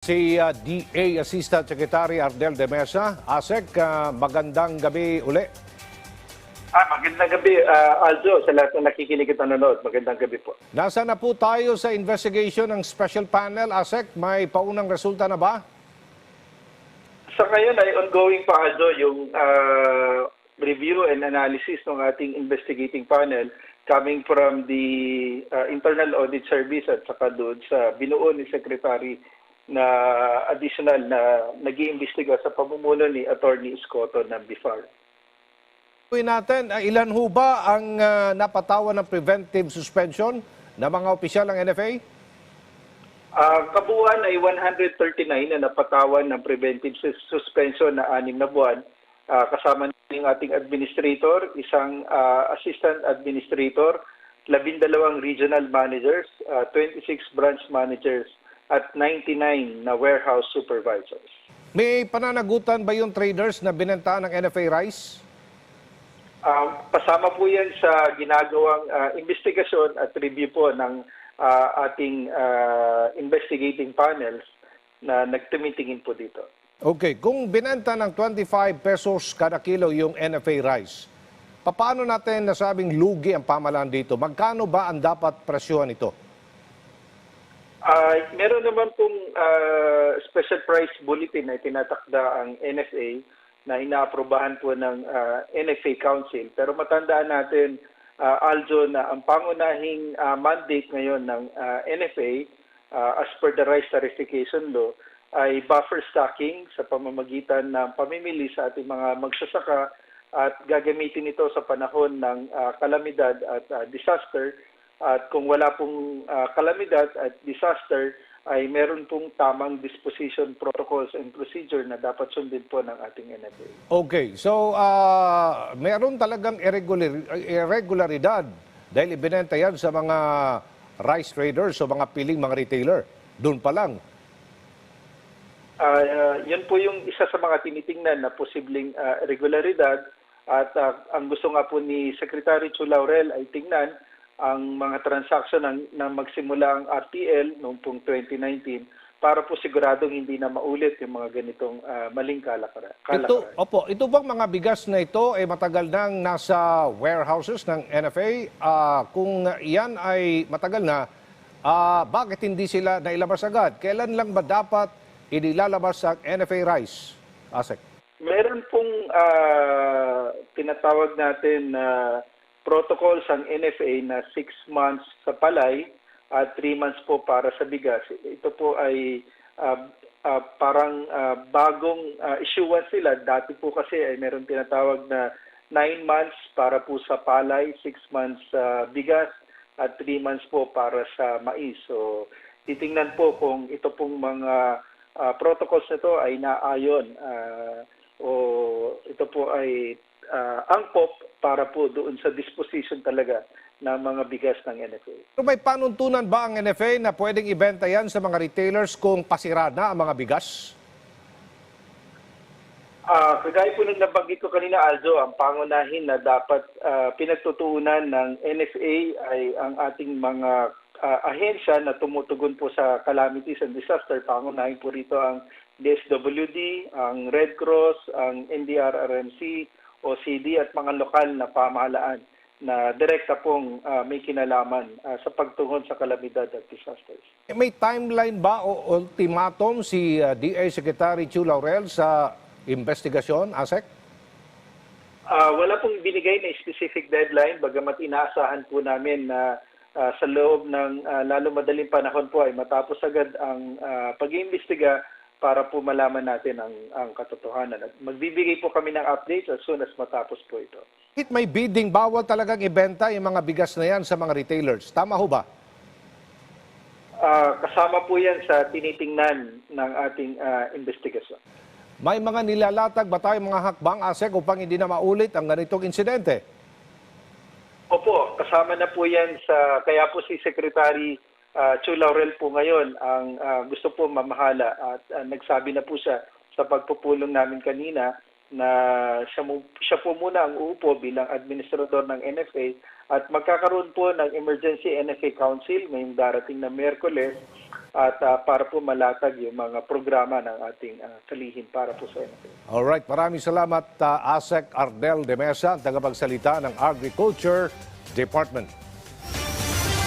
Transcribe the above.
Si uh, DA Assistant Secretary Ardel de Mesa. Asek, uh, magandang gabi uli. Ah, magandang gabi, ah, Aljo, sa lahat ng nakikinig at nanonood. Magandang gabi po. Nasa na po tayo sa investigation ng special panel. Asek, may paunang resulta na ba? Sa ngayon ay ongoing pa, Aljo, yung ah, review and analysis ng ating investigating panel coming from the ah, Internal Audit Service at saka doon sa binuo ni Secretary na additional na nag iimbestiga sa pamumuno ni Attorney Escoto ng BIFAR. Tuloy natin, uh, ilan ho ba ang uh, napatawan ng preventive suspension ng mga opisyal ng NFA? Ang kabuuan ay 139 na napatawan ng preventive sus- suspension na anim na buwan. Ah, kasama ng ating administrator, isang ah, assistant administrator, labindalawang regional managers, ah, 26 branch managers, at 99 na warehouse supervisors. May pananagutan ba yung traders na binentahan ng NFA rice? Um, pasama po yan sa ginagawang ah, investigasyon at review po ng ah, ating ah, investigating panels na nagtumitingin po dito. Okay, kung binenta ng 25 pesos kada kilo yung NFA rice, paano natin nasabing lugi ang pamalaan dito? Magkano ba ang dapat presyohan ito? Ah, meron naman pong ah, special price bulletin na tinatakda ang NFA na inaaprobahan po ng ah, NFA Council. Pero matandaan natin, ah, Aljo, na ang pangunahing ah, mandate ngayon ng ah, NFA ah, as per the rice tarification law ay buffer stocking sa pamamagitan ng pamimili sa ating mga magsasaka at gagamitin ito sa panahon ng ah, kalamidad at ah, disaster at kung wala pong ah, kalamidad at disaster, ay meron pong tamang disposition protocols and procedure na dapat sundin po ng ating NFA. Okay, so ah, meron talagang irregular, irregularidad dahil ibinenta yan sa mga rice traders o mga piling mga retailer. Doon pa lang. Ah, ah, yun po yung isa sa mga tinitingnan na posibleng ah, irregularidad at ah, ang gusto nga po ni Secretary Chu Laurel ay tingnan ang mga transaction ng, ng magsimula ang RTL noong pong 2019 para po siguradong hindi na maulit yung mga ganitong ah, maling kalakaran. Ito, opo, ito bang mga bigas na ito ay matagal nang nasa warehouses ng NFA? Ah, kung yan ay matagal na, ah, bakit hindi sila nailabas agad? Kailan lang ba dapat inilalabas ang NFA rice? Asek. Meron pong ah, tinatawag natin na protocols ang NFA na 6 months sa palay at 3 months po para sa bigas. Ito po ay ah, ah, parang ah, bagong ah, issuance sila. Dati po kasi ay meron tinatawag na 9 months para po sa palay, 6 months sa bigas at 3 months po para sa mais. So titingnan po kung ito pong mga ah, protocols na to ay naayon ah, o ito po ay ah, angkop para po doon sa disposition talaga ng mga bigas ng NFA. Pero may panuntunan ba ang NFA na pwedeng ibenta yan sa mga retailers kung pasira na ang mga bigas? Ah, kagaya po nung nabanggit ko kanina, Aljo, ang pangunahin na dapat ah, pinagtutuunan ng NFA ay ang ating mga ah, ahensya na tumutugon po sa calamities and disaster. Pangunahin po rito ang DSWD, ang Red Cross, ang NDRRMC, OCD at mga lokal na pamahalaan na direkta pong ah, may kinalaman ah, sa pagtugon sa kalamidad at disasters. Eh, May timeline ba o ultimatum si uh, DA Secretary Chu Laurel sa investigasyon, Asek? Ah, wala pong binigay na specific deadline, bagamat inaasahan po namin na ah, sa loob ng ah, lalo madaling panahon po ay matapos agad ang ah, pag-iimbestiga para po malaman natin ang, ang katotohanan. At magbibigay po kami ng updates as soon as matapos po ito. Kahit may bidding, bawal talagang ibenta yung mga bigas na yan sa mga retailers. Tama ho ba? Ah, kasama po yan sa tinitingnan ng ating ah, investigasyon. May mga nilalatag ba tayong mga hakbang, Asek, upang hindi na maulit ang ganitong insidente? Opo, kasama na po yan sa, kaya po si Secretary uh, Chu Laurel po ngayon ang ah, gusto po mamahala at ah, nagsabi na po siya sa pagpupulong namin kanina na siya, mo, siya po muna ang uupo bilang administrador ng NFA at magkakaroon po ng Emergency NFA Council ngayong darating na Merkules at ah, para po malatag yung mga programa ng ating ah, kalihim para po sa NFA. Alright, maraming salamat uh, Asek Ardel de Mesa, tagapagsalita ng Agriculture Department.